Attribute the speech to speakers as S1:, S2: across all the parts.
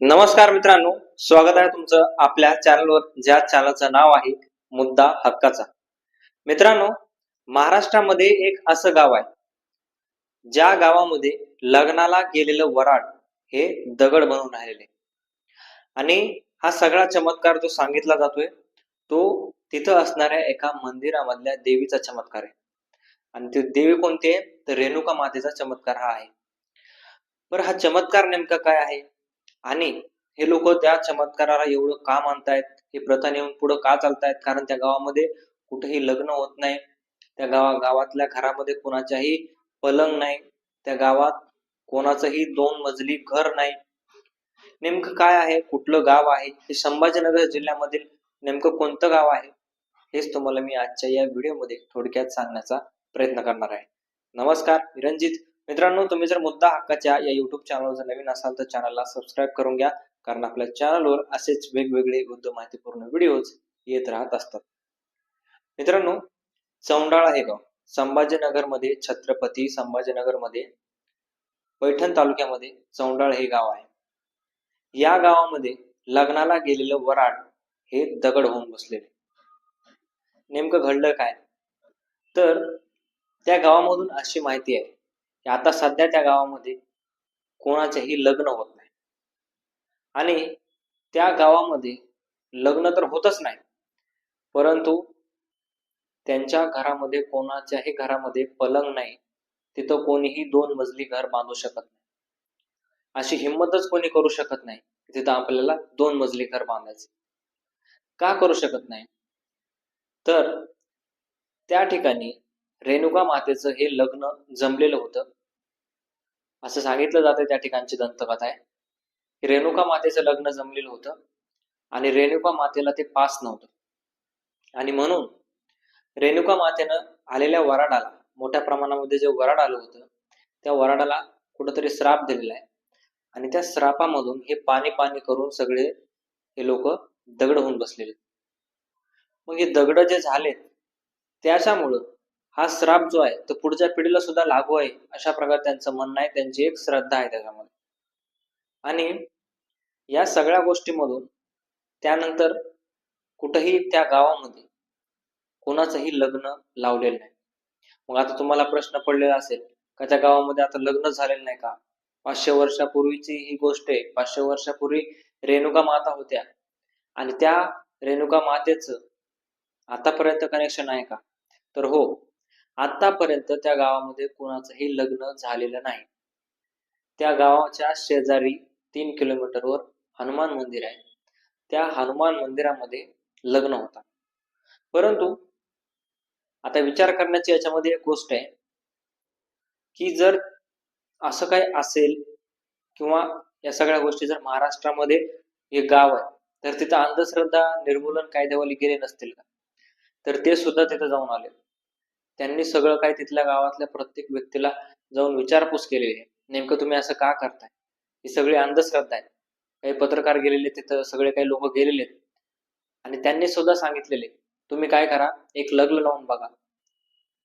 S1: नमस्कार मित्रांनो स्वागत आहे तुमचं आपल्या चॅनलवर ज्या चॅनलचं नाव आहे मुद्दा हक्काचा. मित्रांनो महाराष्ट्रामध्ये एक असं गाव आहे ज्या गावामध्ये लग्नाला गेलेलं वराड हे दगड बनून राहिलेले आणि हा सगळा चमत्कार जो सांगितला जातोय तो तिथं असणाऱ्या एका मंदिरामधल्या देवीचा चमत्कार आहे. आणि ती देवी कोणती आहे? तर रेणुका मातेचा चमत्कार हा आहे. बरं हा चमत्कार नेमका काय आहे? आणि हे लोक त्या चमत्काराला एवढं का मानतायत? हे प्रथा नेऊन पुढे का चालतायत? कारण त्या गावामध्ये कुठेही लग्न होत नाही. त्या गावा गावातल्या घरामध्ये कोणाच्याही पलंग नाही. त्या गावात कोणाचंही दोन मजली घर नाही. नेमकं काय आहे? कुठलं गाव आहे? हे संभाजीनगर जिल्ह्यामधील नेमकं कोणतं गाव आहे? हेच तुम्हाला मी आजच्या या व्हिडिओमध्ये थोडक्यात सांगण्याचा प्रयत्न करणार आहे. नमस्कार मी मित्रांनो तुम्ही जर मुद्दा हक्काच्या या युट्यूब चॅनलवर जर नवीन असाल तर चॅनलला सबस्क्राईब करून घ्या. कारण आपल्या चॅनलवर असेच वेगवेगळे वृद्ध माहितीपूर्ण व्हिडिओज येत राहत असतात. मित्रांनो चौंडाळा हे गाव. संभाजीनगरमध्ये छत्रपती संभाजीनगरमध्ये पैठण तालुक्यामध्ये चौंडाळ हे गाव आहे. या गावामध्ये लग्नाला गेलेलं वराड हे दगड होऊन बसलेले. नेमकं घडलं काय? तर त्या गावामधून अशी माहिती आहे. की आता सध्या त्या गावामध्ये कोणाचेही लग्न होत नाही. आणि त्या गावामध्ये लग्न तर होतच नाही. परंतु त्यांच्या घरामध्ये कोणाच्याही घरामध्ये पलंग नाही. तिथं कोणीही दोन मजली घर बांधू शकत नाही. अशी हिंमतच कोणी करू शकत नाही तिथं आपल्याला दोन मजली घर बांधायचे. का करू शकत नाही? तर त्या ठिकाणी रेणुका मातेचं हे लग्न जमलेलं होतं. असं सांगितलं जातं त्या ठिकाणची दंतकथा आहे. रेणुका मातेचं लग्न जमलेलं होतं आणि रेणुका मातेला ते पास नव्हतं. आणि म्हणून रेणुका मातेनं आलेल्या वराडाला मोठ्या प्रमाणामध्ये जे वराड आलं होतं त्या वराडाला कुठंतरी श्राप दिलेला आहे. आणि त्या श्रापामधून हे पाणी पाणी करून सगळे हे लोक दगड होऊन बसलेले मग हे दगड जे झालेत त्याच्यामुळं हा श्राप जो आहे तो पुढच्या पिढीला सुद्धा लागू आहे अशा प्रकारे त्यांचं म्हणणं आहे त्यांची एक श्रद्धा आहे त्याच्यामध्ये. आणि या सगळ्या गोष्टीमधून त्यानंतर कुठेही त्या गावामध्ये कोणाचंही लग्न लावलेलं नाही. मग आता तुम्हाला प्रश्न पडलेला असेल का त्या गावामध्ये आता लग्न झालेलं नाही का? पाचशे वर्षापूर्वीची ही गोष्ट आहे पाचशे वर्षापूर्वी रेणुका माता होत्या. आणि त्या रेणुका मातेचं आतापर्यंत कनेक्शन आहे का? तर हो आतापर्यंत त्या गावामध्ये कोणाचंही लग्न झालेलं नाही. त्या गावाच्या शेजारी तीन किलोमीटरवर हनुमान मंदिर आहे. त्या हनुमान मंदिरामध्ये लग्न होता. परंतु आता विचार करण्याची याच्यामध्ये एक गोष्ट आहे की जर असं काही असेल किंवा या सगळ्या गोष्टी जर महाराष्ट्रामध्ये हे गाव आहे तर तिथं अंधश्रद्धा निर्मूलन कायद्यावाली गेले नसतील का? तर ते सुद्धा तिथं जाऊन आले त्यांनी सगळं काही तिथल्या गावातल्या प्रत्येक व्यक्तीला जाऊन विचारपूस केलेली आहे. नेमकं तुम्ही असं का करताय? ही सगळी अंधश्रद्धा आहे. काही पत्रकार गेलेले तिथं सगळे काही लोक गेलेले आहेत. आणि त्यांनी सुद्धा सांगितलेले तुम्ही काय करा? एक लग्न लावून बघा.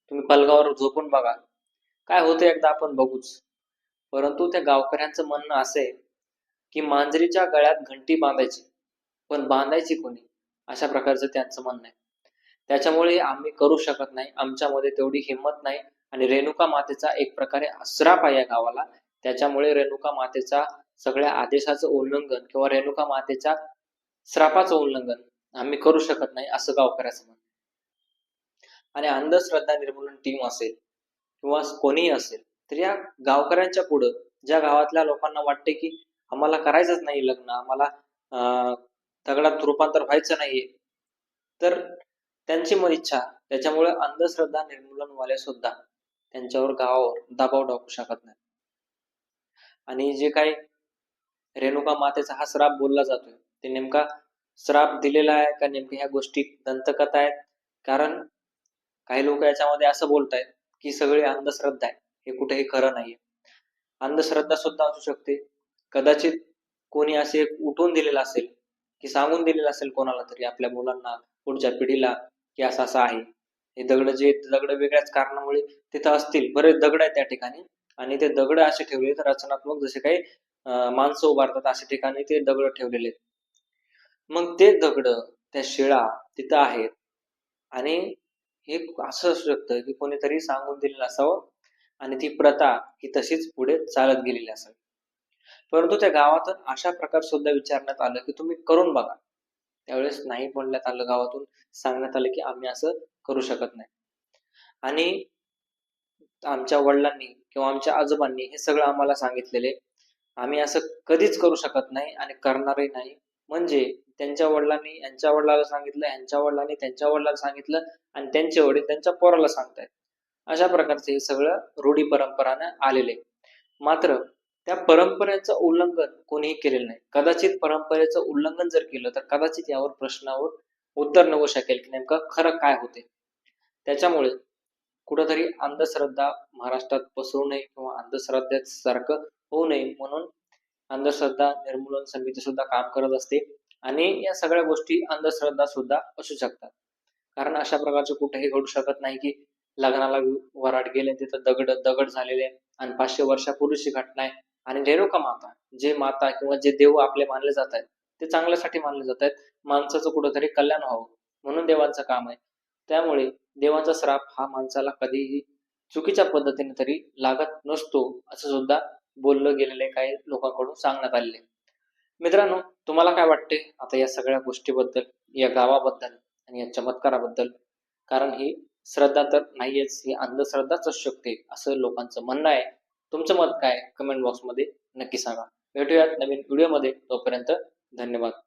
S1: तुम्ही पलगावर झोपून बघा. काय होतं एकदा आपण बघूच. परंतु त्या गावकऱ्यांचं म्हणणं असे आहे की मांजरीच्या गळ्यात घंटी बांधायची. पण बांधायची कोणी? अशा प्रकारचं त्यांचं म्हणणं आहे. त्याच्यामुळे आम्ही करू शकत नाही. आमच्यामध्ये तेवढी हिंमत नाही. आणि रेणुका मातेचा एक प्रकारे श्राप आहे या गावाला. त्याच्यामुळे रेणुका मातेचा सगळ्या आदेशाचं उल्लंघन किंवा रेणुका मातेच्या श्रापाचं उल्लंघन आम्ही करू शकत नाही असं गावकऱ्याचं म्हणणं आणि अंधश्रद्धा निर्मूलन टीम असेल किंवा कोणीही असेल तर या गावकऱ्यांच्या पुढं ज्या गावातल्या लोकांना वाटते की आम्हाला करायचंच नाही लग्न आम्हाला अं, दगडात रूपांतर व्हायचं नाहीये तर त्यांची मन इच्छा. त्याच्यामुळे अंधश्रद्धा निर्मूलनवाले सुद्धा त्यांच्यावर गावावर दबाव टाकू शकत नाही आणि जे काही रेणुका मातेचा हा श्राप बोलला जातोय ते नेमका श्राप दिलेला आहे का नेमक्या ह्या गोष्टी दंतकथा आहेत? कारण काही लोक याच्यामध्ये असं बोलतायत की सगळी अंधश्रद्धा आहे हे कुठेही खरं नाहीये. अंधश्रद्धा सुद्धा असू शकते. कदाचित कोणी असे उठून दिलेलं असेल की सांगून दिलेलं असेल कोणाला तरी आपल्या मुलांना पुढच्या पिढीला की असं असं आहे. हे दगड जे दगड वेगळ्याच कारणामुळे तिथं असतील. बरेच दगड आहेत त्या ठिकाणी. आणि ते दगड असे ठेवले तर रचनात्मक जसे काही माणसं उभारतात अशा ठिकाणी ते दगड ठेवलेले आहेत. मग ते दगड त्या शिळा तिथं आहेत. आणि हे असं असू शकतं की कोणीतरी सांगून दिलेलं असावं आणि ती प्रथा ही तशीच पुढे चालत गेलेली असावी. परंतु त्या गावातून अशा प्रकार सुद्धा विचारण्यात आलं की तुम्ही करून बघा. त्यावेळेस नाही म्हणण्यात आलं गावातून सांगण्यात आलं की आम्ही असं करू शकत नाही. आणि आमच्या वडिलांनी किंवा आमच्या आजोबांनी हे सगळं आम्हाला सांगितलेले. आम्ही असं कधीच करू शकत नाही आणि करणारही नाही. म्हणजे त्यांच्या वडिलांनी यांच्या वडिलाला सांगितलं यांच्या वडिलांनी त्यांच्या वडिलाला सांगितलं आणि त्यांचे वडील त्यांच्या पोराला सांगतायत. अशा प्रकारचे हे सगळं रूढी परंपरानं आलेले मात्र त्या परंपरेचं उल्लंघन कोणीही केलेलं नाही. कदाचित परंपरेचं उल्लंघन जर केलं तर कदाचित यावर प्रश्नावर उत्तर नवू शकेल की नेमकं खरं काय होते. त्याच्यामुळे कुठंतरी अंधश्रद्धा महाराष्ट्रात पसरू नये किंवा अंधश्रद्धेसारखं होऊ नये म्हणून अंधश्रद्धा निर्मूलन समिती सुद्धा काम करत असते आणि या सगळ्या गोष्टी अंधश्रद्धा सुद्धा असू शकतात. कारण अशा प्रकारचे कुठेही घडू शकत नाही की लग्नाला वराट गेले तिथं दगड दगड झालेले आणि पाचशे वर्षापूर्वीची घटना आहे. आणि रेणुका माता? जे माता किंवा जे देव आपले मानले जात आहेत ते चांगल्यासाठी मानले जात आहेत माणसाचं कुठंतरी कल्याण व्हावं म्हणून देवांचं काम आहे. त्यामुळे देवाचा श्राप हा माणसाला कधीही चुकीच्या पद्धतीने तरी लागत नसतो असं सुद्धा बोललं गेलेले काही लोकांकडून सांगण्यात आलेले. मित्रांनो तुम्हाला काय वाटते? आता या सगळ्या गोष्टीबद्दल या गावाबद्दल आणि या चमत्काराबद्दल. कारण ही श्रद्धा तर नाहीयेच ही अंधश्रद्धाच असू शकते असं लोकांचं म्हणणं आहे. तुमचं मत काय? कमेंट बॉक्समध्ये नक्की सांगा. भेटूयात नवीन व्हिडिओमध्ये तोपर्यंत धन्यवाद.